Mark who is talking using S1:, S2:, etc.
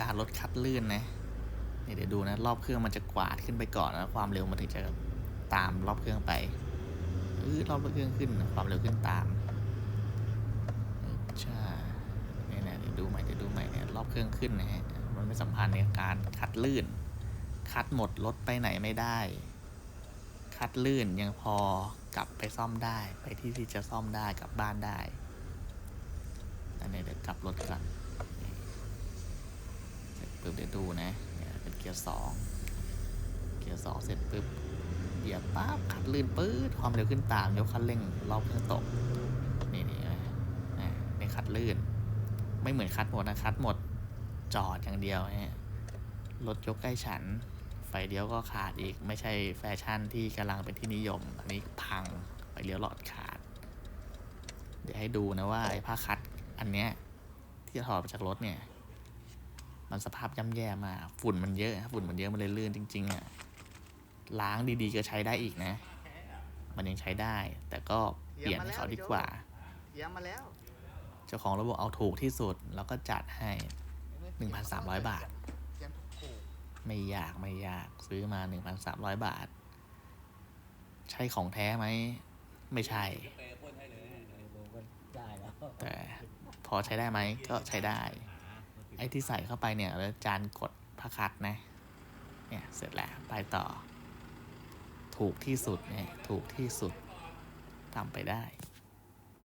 S1: การลดคัดลื่นนะเดี๋ยวดูนะ รอบเครื่องมันจะกวาดขึ้นไปก่อนนะความเร็วมันถึงจะตามรอบเครื่องไปเออรอบเครื่องขึ้นความเร็วขึ้นตามใช่เนี่ยนะเดี๋ยวดูใหม่เดี๋ยวดูใหม่เนี่ยรอบเครื่องขึ้นนะฮะมันไม่สัมพันธ์ในการคัดลื่น คัดหมดรถไปไหนไม่ได้ คัดลื่นยังพอกลับไปซ่อมได้ไปที่ที่จะซ่อมได้กลับบ้านได้อันนี้เดี๋ยวกลับรถก่อนเสร็จปุ๊บ ดูนะเนี่ยเป็นเกียร์สองเกียร์สองเสร็จปุ๊บเหยียบปั๊บคัดลื่นปื๊ดความเร็วขึ้นตามยกคันเร่งรอบเครื่องตกนี่นี่นะนะนี่คัดลื่น ไม่เหมือนคัดหมดนะคัดหมดจอดอย่างเดียวฮะรถยกใกล้ฉัน ไฟเลี้ยวก็ขาดอีกไม่ใช่แฟชั่นที่กำลังเป็นที่นิยม อันนี้พังไฟเลี้ยวหลอดขาด เดี๋ยวให้ดูนะว่าไอ้ผ้าคัดอันเนี้ยที่ถอดมาจากรถเนี่ย มันสภาพย่ำแย่มากฝุ่นมันเยอะฝุ่นมันเยอะมันเลยลื่นจริง ๆอะล้างดีๆก็ใช้ได้อีกนะ มันยังใช้ได้ แต่ก็เปลี่ยนให้เขาดีกว่า
S2: เยี่ยมมาแล้ว
S1: เจ้าของระบบเอาถูกที่สุดแล้วก็จัดให้ 1,300 บาท
S2: เยี่ยมถูก
S1: ไม่ยากไม่ยากซื้อมา 1,300 บาท ใช่ของแท้ไหม ไม่ใช่
S3: เปย์พ่นให้เลยผมก็ได้แล้ว
S1: แต่พอใช้ได้ไหมก็ใช้ได้ ไอ้ที่ใส่เข้าไปเนี่ยแล้วจานกดผ้าคัดนะเนี่ยเสร็จแล้วไปต่อ ถูกที่สุดเนี่ยถูกที่สุดทำไปได้